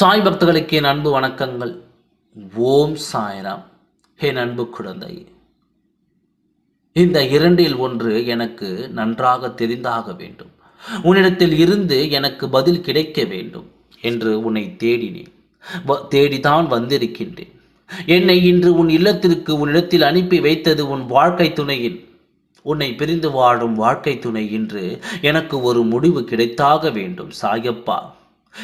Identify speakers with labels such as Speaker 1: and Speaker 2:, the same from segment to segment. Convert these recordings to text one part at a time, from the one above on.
Speaker 1: சாய் பக்தர்களுக்கு என் அன்பு வணக்கங்கள். ஓம் சாய்ராம். என் அன்பு குழந்தை. இந்த இரண்டில் ஒன்று எனக்கு நன்றாக தெரிந்தாக வேண்டும். உன்னிடத்தில் இருந்து எனக்கு பதில் கிடைக்க வேண்டும் என்று உன்னை தேடினேன். வ- தேடிதான் வந்திருக்கின்றேன். என்னை இன்று உன் இல்லத்திற்கு உன்னிடத்தில் அனுப்பி வைத்தது உன் வாழ்க்கை துணையின். உன்னை பிரிந்து வாழும் வாழ்க்கை துணை இன்று எனக்கு ஒரு முடிவு கிடைத்தாக வேண்டும் சாயப்பா.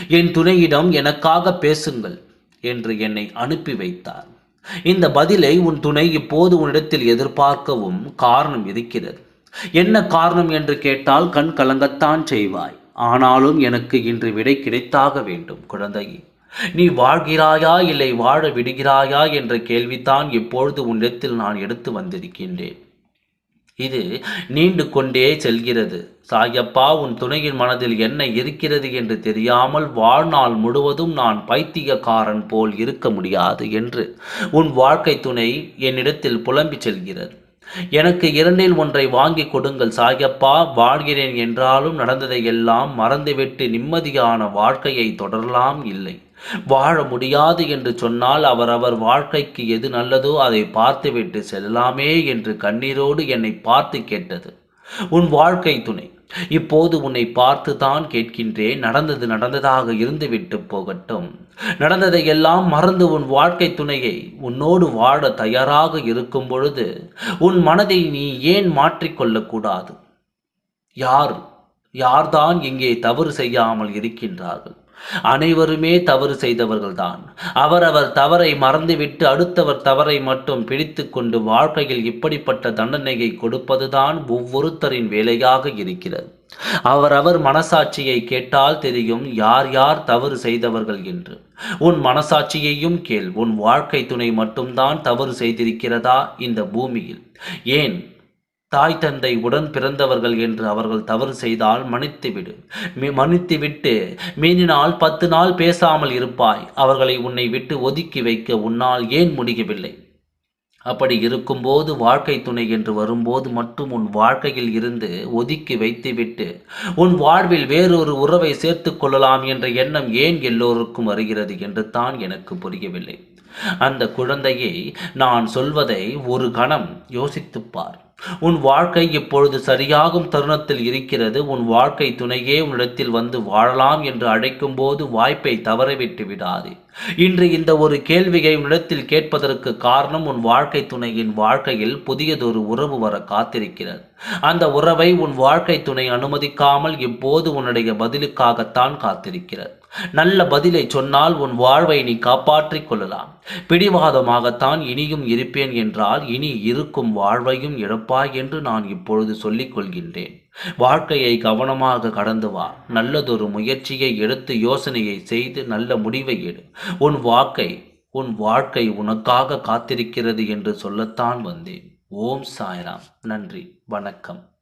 Speaker 1: என் துணையிடம் எனக்காக பேசுங்கள் என்று என்னை அனுப்பி வைத்தார். இந்த பதிலை உன் துணை இப்போது உன்னிடத்தில் எதிர்பார்க்கவும் காரணம் இருக்கிறது. என்ன காரணம் என்று கேட்டால் கண் கலங்கத்தான் செய்வாய். ஆனாலும் எனக்கு இன்று விடை கிடைத்தாக வேண்டும் குழந்தையே. நீ வாழ்கிறாயா இல்லை வாழ விடுகிறாயா என்ற கேள்விதான் இப்பொழுது உன்னிடத்தில் நான் எடுத்து வந்திருக்கின்றேன். இது நீண்டு கொண்டே செல்கிறது. சாயப்பா உன் துணையின் மனதில் என்ன இருக்கிறது என்று தெரியாமல் வாழ்நாள் முழுவதும் நான் பைத்தியக்காரன் போல் இருக்க முடியாது என்று உன் வாழ்க்கை துணை என்னிடத்தில் புலம்பி செல்கிறது. எனக்கு இரண்டில் ஒன்றை வாங்கி கொடுங்கள் சாயப்பா வாழ்கிறேன் என்றாலும் நடந்ததை எல்லாம் மறந்துவிட்டு நிம்மதியான வாழ்க்கையை தொடரலாம் இல்லை. வாழ முடியாது என்று சொன்னால் அவரவர் வாழ்க்கைக்கு எது நல்லதோ அதை பார்த்துவிட்டு செல்லலாமே என்று கண்ணீரோடு என்னை பார்த்து கேட்டது. உன் வாழ்க்கை துணை இப்போது உன்னை பார்த்து தான் கேட்கின்றேன். நடந்தது நடந்ததாக இருந்துவிட்டு போகட்டும். நடந்ததை எல்லாம் மறந்து உன் வாழ்க்கை துணையை உன்னோடு வாழ தயாராக இருக்கும் பொழுது உன் மனதை நீ ஏன் மாற்றிக்கொள்ளக்கூடாது யார் யார்தான் இங்கே தவறு செய்யாமல் இருக்கின்றார்கள்? அனைவருமே தவறு செய்தவர்கள்தான். அவரவர் தவறை மறந்துவிட்டு அடுத்தவர் தவறை மட்டும் பிடித்து கொண்டு வாழ்க்கையில் இப்படிப்பட்ட தண்டனையை கொடுப்பதுதான் ஒவ்வொருத்தரின் வேலையாக இருக்கிறது. அவரவர் மனசாட்சியை கேட்டால் தெரியும் யார் யார் தவறு செய்தவர்கள் என்று. உன் மனசாட்சியையும் கேள். உன் வாழ்க்கை துணை மட்டும்தான் தவறு செய்திருக்கிறதா இந்த பூமியில்? ஏன்? தாய் தந்தை உடன் பிறந்தவர்கள் என்று அவர்கள் தவறு செய்தால் மன்னித்துவிடு. மி- மன்னித்துவிட்டு மீறினால் பத்து நாள் பேசாமல் இருப்பாய். அவர்களை உன்னை விட்டு ஒதுக்கி வைக்க உன்னால் ஏன் முடியவில்லை? அப்படி இருக்கும்போது வாழ்க்கை துணை என்று வரும்போது மட்டும் உன் வாழ்க்கையில் இருந்து ஒதுக்கி வைத்துவிட்டு உன் வாழ்வில் வேறொரு உறவை சேர்த்து கொள்ளலாம் என்ற எண்ணம் ஏன் எல்லோருக்கும் வருகிறது என்று தான் எனக்கு புரியவில்லை. அந்த குழந்தையை நான் சொல்வதை ஒரு கணம் யோசித்துப்பார் உன் வாழ்க்கை இப்பொழுது சரியாகும் தருணத்தில் இருக்கிறது. உன் வாழ்க்கை துணையே உன்னிடத்தில் வந்து வாழலாம் என்று அழைக்கும் போது வாய்ப்பை தவறவிட்டு விடாதே. இன்று இந்த ஒரு கேள்வியை உன்னிடத்தில் கேட்பதற்கு காரணம் உன் வாழ்க்கை துணையின் வாழ்க்கையில் புதியதொரு உறவு வர காத்திருக்கிறது. அந்த உறவை உன் வாழ்க்கை துணை அனுமதிக்காமல் இப்போது உன்னுடைய பதிலுக்காகத்தான் காத்திருக்கிறது. நல்ல பதிலை சொன்னால் உன் வாழ்வை நீ காப்பாற்றிக் கொள்ளலாம். பிடிவாதமாகத்தான் இனியும் இருப்பேன் என்றால் இனி இருக்கும் வாழ்வையும் இழப்பாய் என்று நான் இப்பொழுது சொல்லிக் கொள்கின்றேன். வாழ்க்கையை கவனமாக கடந்து வா. நல்லதொரு முயற்சியை எடுத்து யோசனையை செய்து நல்ல முடிவை எடு. உன் வாக்கை உன் வாழ்க்கை உனக்காக காத்திருக்கிறது என்று சொல்லத்தான் வந்தேன். ஓம் சாய்ராம். நன்றி. வணக்கம்.